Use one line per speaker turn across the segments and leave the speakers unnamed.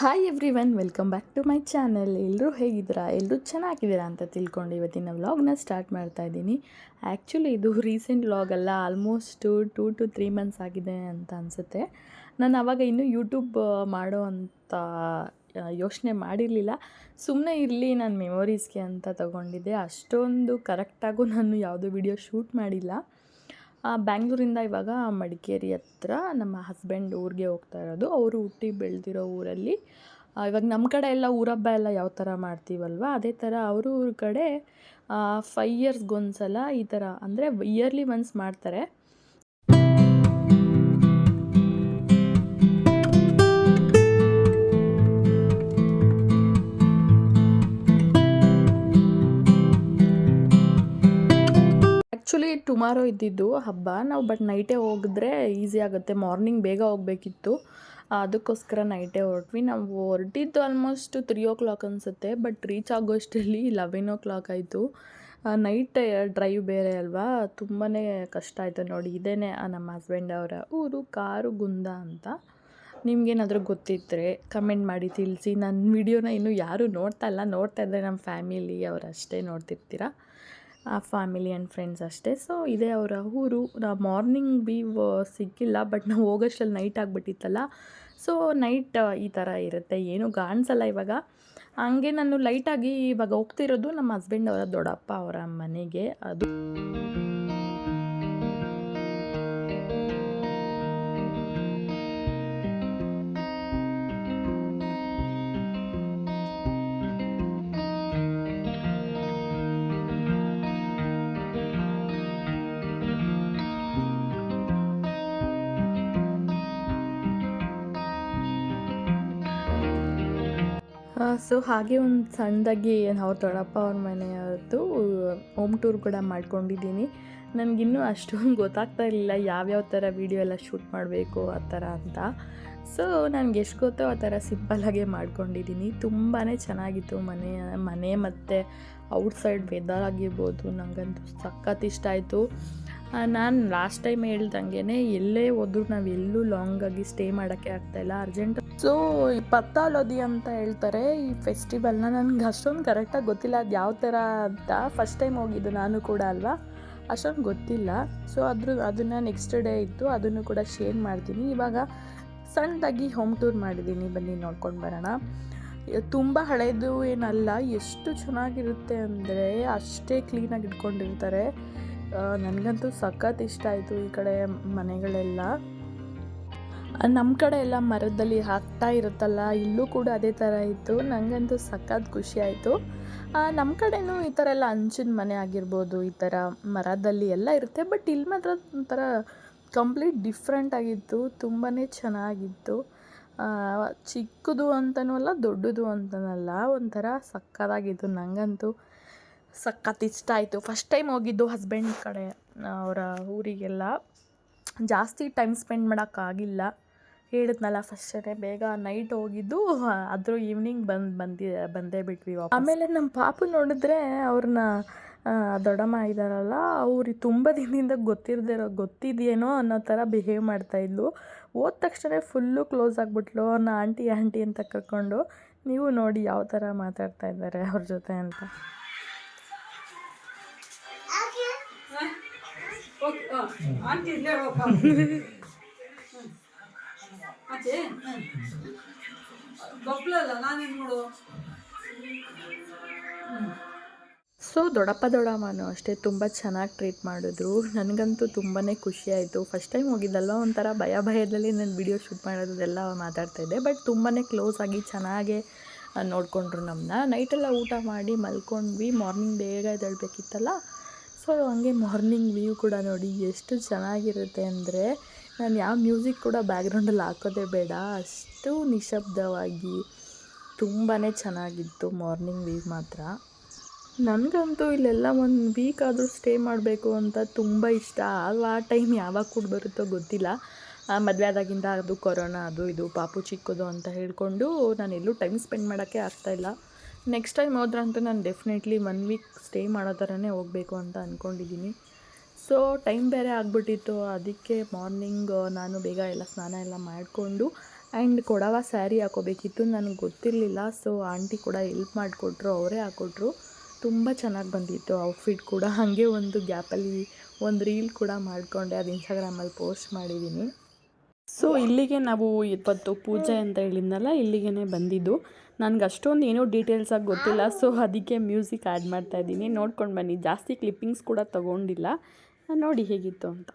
Hi everyone welcome back to my channel ಎಲ್ಲರೂ ಹೇಗಿದ್ದೀರಾ? ಎಲ್ಲರೂ ಚೆನ್ನಾಗಿದ್ದೀರಾ ಅಂತ ತಿಳ್ಕೊಂಡು ಇವತ್ತಿನ ವ್ಲಾಗ್ನ ಸ್ಟಾರ್ಟ್ ಮಾಡ್ತಾ ಇದ್ದೀನಿ. ಆ್ಯಕ್ಚುಲಿ ಇದು ರೀಸೆಂಟ್ ವ್ಲಾಗ್ ಅಲ್ಲ almost two to three months ಆಗಿದೆ ಅಂತ ಅನಿಸುತ್ತೆ. ನಾನು ಆವಾಗ ಇನ್ನೂ ಯೂಟ್ಯೂಬ್ ಮಾಡೋ ಅಂತ ಯೋಚನೆ ಮಾಡಿರಲಿಲ್ಲ. ಸುಮ್ಮನೆ ಇರಲಿ ನಾನು ಮೆಮೊರೀಸ್ಗೆ ಅಂತ ತಗೊಂಡಿದ್ದೆ. ಅಷ್ಟೊಂದು ಕರೆಕ್ಟಾಗೂ ನಾನು ಯಾವುದೂ ವಿಡಿಯೋ ಶೂಟ್ ಮಾಡಿಲ್ಲ. ಬ್ಯಾಂಗ್ಳೂರಿಂದ ಇವಾಗ ಮಡಿಕೇರಿ ಹತ್ರ ನಮ್ಮ ಹಸ್ಬೆಂಡ್ ಊರಿಗೆ ಹೋಗ್ತಾ ಇರೋದು. ಅವರು ಹುಟ್ಟಿ ಬೆಳೆದಿರೋ ಊರಲ್ಲಿ. ಇವಾಗ ನಮ್ಮ ಕಡೆ ಎಲ್ಲ ಊರಬ್ಬ ಎಲ್ಲ ಯಾವ ಥರ ಮಾಡ್ತೀವಲ್ವ? ಅದೇ ಥರ ಅವ್ರ ಊರ ಕಡೆ ಫೈ ಇಯರ್ಸ್ಗೊಂದ್ಸಲ ಈ ಥರ ಅಂದರೆ ಇಯರ್ಲಿ ಒನ್ಸ್ ಮಾಡ್ತಾರೆ. ಆ್ಯಕ್ಚುಲಿ ಟುಮಾರೋ ಇದ್ದಿದ್ದು ಹಬ್ಬ. ನಾವು ಬಟ್ ನೈಟೇ ಹೋಗಿದ್ರೆ ಈಸಿ ಆಗುತ್ತೆ. ಮಾರ್ನಿಂಗ್ ಬೇಗ ಹೋಗಬೇಕಿತ್ತು. ಅದಕ್ಕೋಸ್ಕರ ನೈಟೇ ಹೊರಟ್ವಿ. ನಾವು ಹೊರಟಿದ್ದು ಆಲ್ಮೋಸ್ಟ್ ತ್ರೀ ಓ ಕ್ಲಾಕ್ ಅನಿಸುತ್ತೆ. ಬಟ್ ರೀಚ್ ಆಗೋಷ್ಟರಲ್ಲಿ ಲೆವೆನ್ ಓ ಕ್ಲಾಕ್ ಆಯಿತು. ನೈಟ್ ಡ್ರೈವ್ ಬೇರೆ ಅಲ್ವಾ? ತುಂಬಾ ಕಷ್ಟ ಆಯಿತು ನೋಡಿ. ಇದೇ ನಮ್ಮ ಹಸ್ಬೆಂಡ್ ಅವರ ಊರು, ಕಾರು, ಗುಂದ ಅಂತ. ನಿಮ್ಗೇನಾದರೂ ಗೊತ್ತಿದ್ದರೆ ಕಮೆಂಟ್ ಮಾಡಿ ತಿಳಿಸಿ. ನನ್ನ ವಿಡಿಯೋನ ಇನ್ನೂ ಯಾರೂ ನೋಡ್ತಾ ಇಲ್ಲ. ನೋಡ್ತಾ ಇದ್ದರೆ ನಮ್ಮ ಫ್ಯಾಮಿಲಿ ಅವರಷ್ಟೇ ನೋಡ್ತಿರ್ತೀರ? ಫ್ಯಾಮಿಲಿ ಆ್ಯಂಡ್ ಫ್ರೆಂಡ್ಸ್ ಅಷ್ಟೇ. ಸೊ ಇದೇ ಅವರ ಊರು. ಮಾರ್ನಿಂಗ್ ಬಿ ಸಿಕ್ಕಿಲ್ಲ ಬಟ್ ನಾವು ಹೋಗೋಷ್ಟಲ್ಲಿ ನೈಟ್ ಆಗಿಬಿಟ್ಟಿತ್ತಲ್ಲ. ಸೊ ನೈಟ್ ಈ ಥರ ಇರುತ್ತೆ. ಏನೂ ಕಾಣಿಸಲ್ಲ ಇವಾಗ. ಹಂಗೆ ನಾನು ಲೈಟಾಗಿ ಇವಾಗ ಹೋಗ್ತಿರೋದು ನಮ್ಮ ಹಸ್ಬೆಂಡ್ ಅವರ ದೊಡ್ಡಪ್ಪ ಅವರ ಮನೆಗೆ. ಅದು ಸೊ ಹಾಗೆ ಒಂದು ಸಣ್ಣದಾಗಿ ಅವ್ರ ದೊಡ್ಡಪ್ಪ ಅವ್ರ ಮನೆಯವ್ರದ್ದು ಹೋಮ್ ಟೂರ್ ಕೂಡ ಮಾಡ್ಕೊಂಡಿದ್ದೀನಿ. ನನಗಿನ್ನೂ ಅಷ್ಟೊಂದು ಗೊತ್ತಾಗ್ತಾ ಇರಲಿಲ್ಲ ಯಾವ್ಯಾವ ಥರ ವೀಡಿಯೋ ಎಲ್ಲ ಶೂಟ್ ಮಾಡಬೇಕು ಆ ಥರ ಅಂತ. ಸೊ ನನಗೆ ಎಷ್ಟು ಗೊತ್ತೋ ಆ ಥರ ಸಿಂಪಲ್ಲಾಗೆ ಮಾಡ್ಕೊಂಡಿದ್ದೀನಿ. ತುಂಬಾ ಚೆನ್ನಾಗಿತ್ತು ಮನೆ ಮನೆ ಮತ್ತು ಔಟ್ಸೈಡ್ ವೆದರ್ ಆಗಿರ್ಬೋದು. ನನಗಂತೂ ಸಖತ್ ಇಷ್ಟ ಆಯಿತು. ನಾನು ಲಾಸ್ಟ್ ಟೈಮ್ ಹೇಳ್ದಂಗೆ ಎಲ್ಲೇ ಹೋದ್ರೂ ನಾವು ಎಲ್ಲೂ ಲಾಂಗಾಗಿ ಸ್ಟೇ ಮಾಡೋಕ್ಕೆ ಆಗ್ತಾಯಿಲ್ಲ ಅರ್ಜೆಂಟ್ ಸೊ ಈ ಪತ್ತಾಲೋದಿ ಅಂತ ಹೇಳ್ತಾರೆ, ಈ ಫೆಸ್ಟಿವಲ್ನ ನನಗೆ ಅಷ್ಟೊಂದು ಕರೆಕ್ಟಾಗಿ ಗೊತ್ತಿಲ್ಲ. ಅದು ಯಾವ ಥರ ಅಂತ ಫಸ್ಟ್ ಟೈಮ್ ಹೋಗಿದ್ದು ನಾನು ಕೂಡ ಅಲ್ವಾ? ಅಷ್ಟೊಂದು ಗೊತ್ತಿಲ್ಲ. ಸೊ ಅದ್ರ ಅದನ್ನು ನೆಕ್ಸ್ಟ್ ಡೇ ಇತ್ತು ಅದನ್ನು ಕೂಡ ಶೇರ್ ಮಾಡ್ತೀನಿ. ಇವಾಗ ಸಣ್ಣದಾಗಿ ಹೋಮ್ ಟೂರ್ ಮಾಡಿದ್ದೀನಿ ಬನ್ನಿ ನೋಡ್ಕೊಂಡು ಬರೋಣ. ತುಂಬ ಹಳೆಯದು ಏನಲ್ಲ, ಎಷ್ಟು ಚೆನ್ನಾಗಿರುತ್ತೆ ಅಂದರೆ ಅಷ್ಟೇ ಕ್ಲೀನಾಗಿ ಇಟ್ಕೊಂಡಿರ್ತಾರೆ. ನನಗಂತೂ ಸಖತ್ ಇಷ್ಟ ಆಯಿತು ಈ ಕಡೆ ಮನೆಗಳೆಲ್ಲ. ನಮ್ಮ ಕಡೆ ಎಲ್ಲ ಮರದಲ್ಲಿ ಹಾಕ್ತಾ ಇರುತ್ತಲ್ಲ, ಇಲ್ಲೂ ಕೂಡ ಅದೇ ಥರ ಇತ್ತು. ನನಗಂತೂ ಸಖತ್ ಖುಷಿ ಆಯಿತು. ನಮ್ಮ ಕಡೆನೂ ಈ ಥರ ಎಲ್ಲ ಹಂಚಿನ ಮನೆ ಆಗಿರ್ಬೋದು, ಈ ಥರ ಮರದಲ್ಲಿ ಎಲ್ಲ ಇರುತ್ತೆ. ಬಟ್ ಇಲ್ಲಿ ಮಾತ್ರ ಒಂಥರ ಕಂಪ್ಲೀಟ್ ಡಿಫ್ರೆಂಟ್ ಆಗಿತ್ತು ತುಂಬಾ ಚೆನ್ನಾಗಿತ್ತು. ಚಿಕ್ಕದು ಅಂತನೂ ಅಲ್ಲ, ದೊಡ್ಡದು ಅಂತನಲ್ಲ, ಒಂಥರ ಸಕ್ಕತ್ತಾಗಿತ್ತು ನನಗಂತೂ ಸಖತ್ ಇಷ್ಟ ಆಯಿತು ಫಸ್ಟ್ ಟೈಮ್ ಹೋಗಿದ್ದು ಹಸ್ಬೆಂಡ್ ಕಡೆ, ಅವರ ಊರಿಗೆಲ್ಲ. ಜಾಸ್ತಿ ಟೈಮ್ ಸ್ಪೆಂಡ್ ಮಾಡೋಕ್ಕಾಗಿಲ್ಲ ಹೇಳಿದ್ನಲ್ಲ ಫಸ್ಟೇ ಬೇಗ ನೈಟ್ ಹೋಗಿದ್ದು ಅದ್ರ ಈವ್ನಿಂಗ್ ಬಂದು, ಬಂದಿ, ಬಂದೇ ಬಿಟ್ವಿ. ಆಮೇಲೆ ನಮ್ಮ ಪಾಪು ನೋಡಿದ್ರೆ ಅವ್ರನ್ನ ದೊಡ್ಡಮ್ಮ ಇದ್ದಾರಲ್ಲ ಅವ್ರಿಗೆ ತುಂಬ ದಿನದಿಂದ ಗೊತ್ತಿರದಿರೋ, ಗೊತ್ತಿದೆಯೇನೋ ಅನ್ನೋ ಥರ ಬಿಹೇವ್ ಮಾಡ್ತಾಯಿದ್ಲು ಹೋದ ತಕ್ಷಣ ಫುಲ್ಲು ಕ್ಲೋಸ್ ಆಗಿಬಿಟ್ಲು ಅವ್ರನ್ನ ಆಂಟಿ ಆಂಟಿ ಅಂತ ಕರ್ಕೊಂಡು, ನೀವು ನೋಡಿ ಯಾವ ಥರ ಮಾತಾಡ್ತಾ ಇದ್ದಾರೆ ಅವ್ರ ಜೊತೆ ಅಂತ.
ಆಂಟಿ ಇಲ್ಲೇ ಹೋಗಪ್ಪ ಆಚೆ ಗೊಬ್ಬಲಲ್ಲ ನಾನೇನು ನೋಡು
ಸೊ ದೊಡ್ಡಪ್ಪ ದೊಡಮ್ಮನು ಅಷ್ಟೇ ತುಂಬ ಚೆನ್ನಾಗಿ ಟ್ರೀಟ್ ಮಾಡಿದ್ರು. ನನಗಂತೂ ತುಂಬಾ ಖುಷಿ ಆಯಿತು. ಫಸ್ಟ್ ಟೈಮ್ ಹೋಗಿದ್ದಲ್ಲ ಒಂಥರ ಭಯ ಭಯದಲ್ಲಿ ನಾನು ವಿಡಿಯೋ ಶೂಟ್ ಮಾಡೋದೆಲ್ಲ ಮಾತಾಡ್ತಾ ಇದ್ದೆ. ಬಟ್ ತುಂಬಾ ಕ್ಲೋಸ್ ಆಗಿ ಚೆನ್ನಾಗೇ ನೋಡಿಕೊಂಡ್ರು ನಮ್ಮನ್ನ ನೈಟೆಲ್ಲ ಊಟ ಮಾಡಿ ಮಲ್ಕೊಂಡ್ವಿ. ಮಾರ್ನಿಂಗ್ ಬೇಗ ಎದ್ದೇಳಬೇಕಿತ್ತಲ್ಲ? ಸೊ ಹಂಗೆ ಮಾರ್ನಿಂಗ್ ವ್ಯೂ ಕೂಡ ನೋಡಿ ಎಷ್ಟು ಚೆನ್ನಾಗಿರುತ್ತೆ ಅಂದರೆ ನಾನು ಯಾವ ಮ್ಯೂಸಿಕ್ ಕೂಡ ಬ್ಯಾಕ್ಗ್ರೌಂಡಲ್ಲಿ ಹಾಕೋದೇ ಬೇಡ. ಅಷ್ಟು ನಿಶಬ್ದವಾಗಿ ತುಂಬಾ ಚೆನ್ನಾಗಿತ್ತು ಮಾರ್ನಿಂಗ್ ವ್ಯೂ ಮಾತ್ರ. ನನಗಂತೂ ಇಲ್ಲೆಲ್ಲ ಒಂದು ವೀಕ್ ಆದರೂ ಸ್ಟೇ ಮಾಡಬೇಕು ಅಂತ ತುಂಬ ಇಷ್ಟ. ಆ ಟೈಮ್ ಯಾವಾಗ ಕೂಡ ಬರುತ್ತೋ ಗೊತ್ತಿಲ್ಲ. ಮದುವೆ ಆದಾಗಿಂದ ಅದು ಕೊರೋನಾ ಅದು ಇದು, ಪಾಪು ಚಿಕ್ಕದು ಅಂತ ಹೇಳಿಕೊಂಡು ನಾನು ಎಲ್ಲೂ ಟೈಮ್ ಸ್ಪೆಂಡ್ ಮಾಡೋಕ್ಕೆ ಆಗ್ತಾಯಿಲ್ಲ ನೆಕ್ಸ್ಟ್ ಟೈಮ್ ಹೋದ್ರಂತೂ ನಾನು ಡೆಫಿನೆಟ್ಲಿ ಒನ್ ವೀಕ್ ಸ್ಟೇ ಮಾಡೋ ಥರನೇ ಹೋಗಬೇಕು ಅಂತ ಅಂದ್ಕೊಂಡಿದ್ದೀನಿ ಸೊ ಟೈಮ್ ಬೇರೆ ಆಗಿಬಿಟ್ಟಿತ್ತು. ಅದಕ್ಕೆ ಮಾರ್ನಿಂಗ್ ನಾನು ಬೇಗ ಎಲ್ಲ ಸ್ನಾನ ಎಲ್ಲ ಮಾಡಿಕೊಂಡು ಆ್ಯಂಡ್ ಕೊಡವ ಸ್ಯಾರಿ ಹಾಕೋಬೇಕಿತ್ತು. ನನಗೆ ಗೊತ್ತಿರಲಿಲ್ಲ. ಸೊ ಆಂಟಿ ಕೂಡ ಹೆಲ್ಪ್ ಮಾಡಿಕೊಟ್ರು. ಅವರೇ ಹಾಕೊಟ್ರು. ತುಂಬ ಚೆನ್ನಾಗಿ ಬಂದಿತ್ತು ಔಟ್ಫಿಟ್ ಕೂಡ. ಹಾಗೆ ಒಂದು ಗ್ಯಾಪಲ್ಲಿ ಒಂದು ರೀಲ್ ಕೂಡ ಮಾಡಿಕೊಂಡೆ. ಅದು ಇನ್ಸ್ಟಾಗ್ರಾಮಲ್ಲಿ ಪೋಸ್ಟ್ ಮಾಡಿದ್ದೀನಿ. ಸೊ ಇಲ್ಲಿಗೆ ನಾವು ಇವತ್ತು ಪೂಜೆ ಅಂತ ಹೇಳಿದ್ನಲ್ಲ ಇಲ್ಲಿಗೆ ಬಂದಿದ್ದು. ನನಗೆ ಅಷ್ಟೊಂದು ಏನೂ ಡೀಟೇಲ್ಸ್ ಆಗಿ ಗೊತ್ತಿಲ್ಲ ಸೊ ಅದಕ್ಕೆ ಮ್ಯೂಸಿಕ್ ಆ್ಯಡ್ ಮಾಡ್ತಾ ಇದ್ದೀನಿ. ನೋಡ್ಕೊಂಡು ಬನ್ನಿ, ಜಾಸ್ತಿ ಕ್ಲಿಪ್ಪಿಂಗ್ಸ್ ಕೂಡ ತೊಗೊಂಡಿಲ್ಲ. ನೋಡಿ ಹೇಗಿತ್ತು ಅಂತ.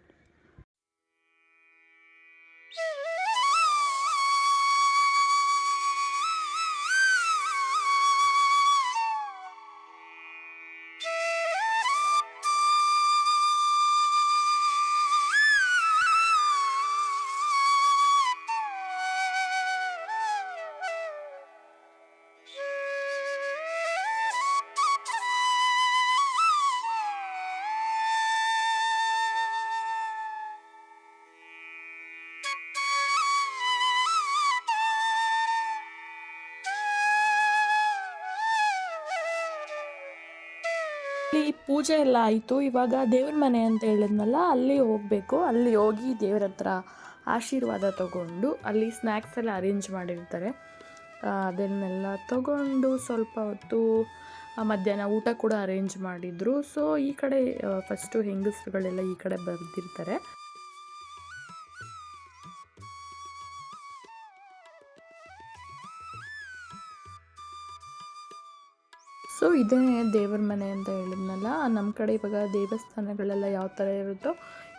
ಇಲ್ಲಿ ಪೂಜೆ ಎಲ್ಲ ಆಯಿತು. ಇವಾಗ ದೇವ್ರ ಮನೆ ಅಂತ ಹೇಳಿದ್ನಲ್ಲ, ಅಲ್ಲಿ ಹೋಗಬೇಕು. ಅಲ್ಲಿ ಹೋಗಿ ದೇವ್ರ ಹತ್ರ ಆಶೀರ್ವಾದ ತಗೊಂಡು ಅಲ್ಲಿ ಸ್ನ್ಯಾಕ್ಸ್ ಎಲ್ಲ ಅರೇಂಜ್ ಮಾಡಿರ್ತಾರೆ. ಅದನ್ನೆಲ್ಲ ತಗೊಂಡು ಸ್ವಲ್ಪ ಹೊತ್ತು ಮಧ್ಯಾಹ್ನ ಊಟ ಕೂಡ ಅರೇಂಜ್ ಮಾಡಿದರು. ಸೊ ಈ ಕಡೆ ಫಸ್ಟು ಹೆಂಗಸರುಗಳೆಲ್ಲ ಈ ಕಡೆ ಬರ್ದಿರ್ತಾರೆ. ಸೊ ಇದೇ ದೇವರ ಮನೆ ಅಂತ ಹೇಳಿದ್ನಲ್ಲ ನಮ್ಮ ಕಡೆ ಇವಾಗ ದೇವಸ್ಥಾನಗಳೆಲ್ಲ ಯಾವ ಥರ ಇರುತ್ತೋ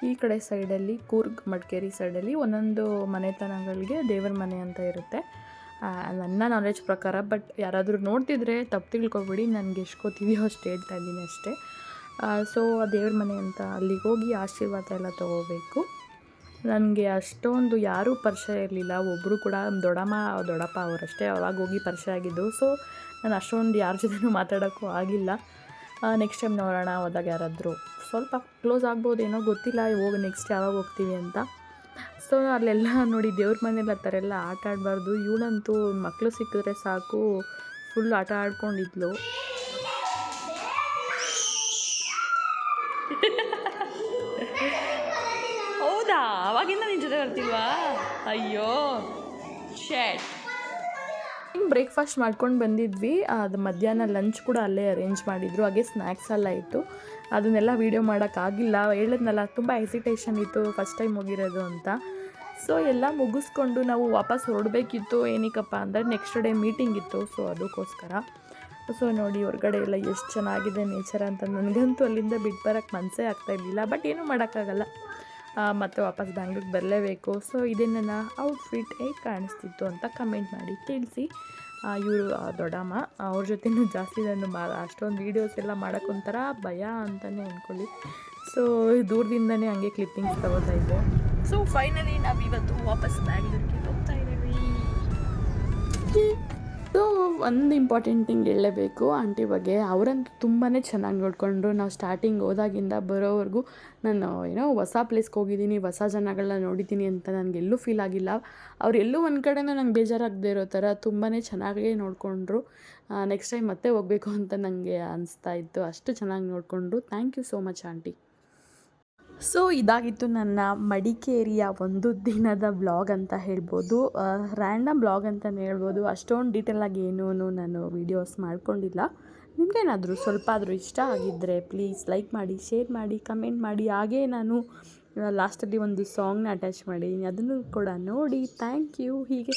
ಈ ಕಡೆ ಸೈಡಲ್ಲಿ, ಕೂರ್ಗ್, ಮಡಿಕೇರಿ ಸೈಡಲ್ಲಿ ಒಂದೊಂದು ಮನೆತನಗಳಿಗೆ ದೇವರ ಮನೆ ಅಂತ ಇರುತ್ತೆ. ನನ್ನ ನಾಲೆಜ್ ಪ್ರಕಾರ ಬಟ್ ಯಾರಾದರೂ ನೋಡ್ತಿದ್ರೆ ತಪ್ಪು ತಿಳ್ಕೊಬೇಡಿ, ನನಗೆ ಎಷ್ಟು ಗೊತ್ತಿದೆಯೋ ಅಷ್ಟು ಹೇಳ್ತಾ ಇದ್ದೀನಿ ಅಷ್ಟೇ. ಸೊ ಆ ದೇವ್ರ ಮನೆ ಅಂತ ಅಲ್ಲಿಗೆ ಹೋಗಿ ಆಶೀರ್ವಾದ ಎಲ್ಲ ತೊಗೋಬೇಕು. ನನಗೆ ಅಷ್ಟೊಂದು ಯಾರೂ ಪರಿಚಯ ಇರಲಿಲ್ಲ. ಒಬ್ಬರು ಕೂಡ ದೊಡ್ಡಮ್ಮ, ದೊಡ್ಡಪ್ಪ ಅವರಷ್ಟೇ ಅವಾಗ ಹೋಗಿ ಪರಿಚಯ ಆಗಿದ್ದು. ಸೊ ನಾನು ಅಷ್ಟೊಂದು ಯಾರ ಜೊತೆನೂ ಮಾತಾಡೋಕ್ಕೂ ಆಗಿಲ್ಲ. ನೆಕ್ಸ್ಟ್ ಟೈಮ್ ನೋಡೋಣ ಹೋದಾಗ ಯಾರಾದರೂ. ಸ್ವಲ್ಪ ಕ್ಲೋಸ್ ಆಗ್ಬೋದೇನೋ ಗೊತ್ತಿಲ್ಲ. ಹೋಗಿ ನೆಕ್ಸ್ಟ್ ಯಾವಾಗ ಹೋಗ್ತೀವಿ ಅಂತ. ಸೊ ಅಲ್ಲೆಲ್ಲ ನೋಡಿ ದೇವ್ರ ಮನೇಲಿ ಆ ಥರ ಎಲ್ಲ ಆಟ ಆಡಬಾರ್ದು. ಇವಳಂತೂ ಮಕ್ಕಳು ಸಿಕ್ಕಿದ್ರೆ ಸಾಕು. ಫುಲ್ ಆಟ ಆಡ್ಕೊಂಡಿದ್ಲು. ಅಯ್ಯೋ ಶೇಟ್ ಬ್ರೇಕ್ಫಾಸ್ಟ್ ಮಾಡ್ಕೊಂಡು ಬಂದಿದ್ವಿ. ಅದು ಮಧ್ಯಾಹ್ನ ಲಂಚ್ ಕೂಡ ಅಲ್ಲೇ ಅರೇಂಜ್ ಮಾಡಿದ್ರು. ಹಾಗೆ ಸ್ನ್ಯಾಕ್ಸ್ ಎಲ್ಲ ಇತ್ತು. ಅದನ್ನೆಲ್ಲ ವೀಡಿಯೋ ಮಾಡೋಕ್ಕಾಗಿಲ್ಲ ಹೇಳಿದ್ನಲ್ಲ, ತುಂಬ ಎಸಿಟೇಷನ್ ಇತ್ತು ಫಸ್ಟ್ ಟೈಮ್ ಹೋಗಿರೋದು ಅಂತ. ಸೊ ಎಲ್ಲ ಮುಗಿಸ್ಕೊಂಡು ನಾವು ವಾಪಸ್ ಹೊರಡಬೇಕಿತ್ತು. ಏನಕ್ಕಪ್ಪ ಅಂದರೆ ನೆಕ್ಸ್ಟ್ ಡೇ ಮೀಟಿಂಗ್ ಇತ್ತು. ಸೊ ಅದಕ್ಕೋಸ್ಕರ. ಸೊ ನೋಡಿ, ಹೊರಗಡೆ ಎಲ್ಲ ಎಷ್ಟು ಚೆನ್ನಾಗಿದೆ ನೇಚರ್ ಅಂತ. ನನಗಂತೂ ಅಲ್ಲಿಂದ ಬಿಟ್ಟು ಬರೋಕ್ಕೆ ಮನಸ್ಸೇ ಆಗ್ತಾ ಇರಲಿಲ್ಲ. ಬಟ್ ಏನೂ ಮಾಡೋಕ್ಕಾಗಲ್ಲ. ಮತ್ತೆ ವಾಪಸ್ ಬ್ಯಾಂಗ್ಳೂರಿಗೆ ಬರಲೇಬೇಕು. ಸೊ ಇದೇ ನನ್ನ ಔಟ್ಫಿಟ್ ಹೇಗೆ ಕಾಣಿಸ್ತಿತ್ತು ಅಂತ ಕಮೆಂಟ್ ಮಾಡಿ ತಿಳಿಸಿ. ಇವರು ದೊಡ್ಡಮ್ಮ, ಅವ್ರ ಜೊತೆನೂ ಜಾಸ್ತಿ ನಾನು ಮಾ, ಅಷ್ಟೊಂದು ವೀಡಿಯೋಸ್ ಎಲ್ಲ ಮಾಡೋಕ್ಕೊಂಥರ ಭಯ ಅಂತಲೇ ಅಂದ್ಕೊಳ್ಳಿ ಸೊ ದೂರದಿಂದನೇ ಹಂಗೆ ಕ್ಲಿಪ್ಪಿಂಗ್ಸ್ ತಗೋತಾ ಇದ್ದೆ. ಸೊ ಫೈನಲಿ ನಾವು ಇವತ್ತು ವಾಪಸ್ ಬ್ಯಾಂಗ್ಳೂರಿಗೆ ಹೋಗ್ತಾ ಇದ್ದೀವಿ. ಸೊ ಒಂದು ಇಂಪಾರ್ಟೆಂಟ್ ಥಿಂಗ್ ಹೇಳಲೇಬೇಕು ಆಂಟಿ ಬಗ್ಗೆ ಅವರಂತೂ ತುಂಬಾ ಚೆನ್ನಾಗಿ ನೋಡಿಕೊಂಡ್ರು. ನಾವು ಸ್ಟಾರ್ಟಿಂಗ್ ಹೋದಾಗಿಂದ ಬರೋವರೆಗೂ ನಾನು ಏನೋ ಹೊಸ ಪ್ಲೇಸ್ಗೆ ಹೋಗಿದ್ದೀನಿ, ಹೊಸ ಜನಗಳನ್ನ ನೋಡಿದ್ದೀನಿ ಅಂತ ನನಗೆ ಎಲ್ಲೂ ಫೀಲ್ ಆಗಿಲ್ಲ. ಅವರೆಲ್ಲೂ ಒಂದು ಕಡೆನೂ ನಂಗೆ ಬೇಜಾರಾಗದೆ ಇರೋ ಥರ ತುಂಬಾ ಚೆನ್ನಾಗೇ ನೋಡಿಕೊಂಡ್ರು. ನೆಕ್ಸ್ಟ್ ಟೈಮ್ ಮತ್ತೆ ಹೋಗಬೇಕು ಅಂತ ನನಗೆ ಅನಿಸ್ತಾ ಇತ್ತು. ಅಷ್ಟು ಚೆನ್ನಾಗಿ ನೋಡಿಕೊಂಡ್ರು. Thank you so much aunty so ಇದಾಗಿತ್ತು ನನ್ನ ಮಡಿಕೇರಿಯ ಒಂದು ದಿನದ ಬ್ಲಾಗ್ ಅಂತ ಹೇಳ್ಬೋದು. ರ್ಯಾಂಡಮ್ ಬ್ಲಾಗ್ ಅಂತಲೇ ಹೇಳ್ಬೋದು. ಅಷ್ಟೊಂದು ಡೀಟೇಲಾಗಿ ಏನೂ ನಾನು ವೀಡಿಯೋಸ್ ಮಾಡ್ಕೊಂಡಿಲ್ಲ. ನಿಮಗೇನಾದರೂ ಸ್ವಲ್ಪ ಆದರೂ ಇಷ್ಟ ಆಗಿದ್ದರೆ ಪ್ಲೀಸ್ ಲೈಕ್ ಮಾಡಿ ಶೇರ್ ಮಾಡಿ ಕಮೆಂಟ್ ಮಾಡಿ. ಹಾಗೇ ನಾನು ಲಾಸ್ಟಲ್ಲಿ ಒಂದು ಸಾಂಗ್ನ ಅಟ್ಯಾಚ್ ಮಾಡಿದ್ದೀನಿ ಅದನ್ನು ಕೂಡ ನೋಡಿ. ಥ್ಯಾಂಕ್ ಯು ಹೀಗೆ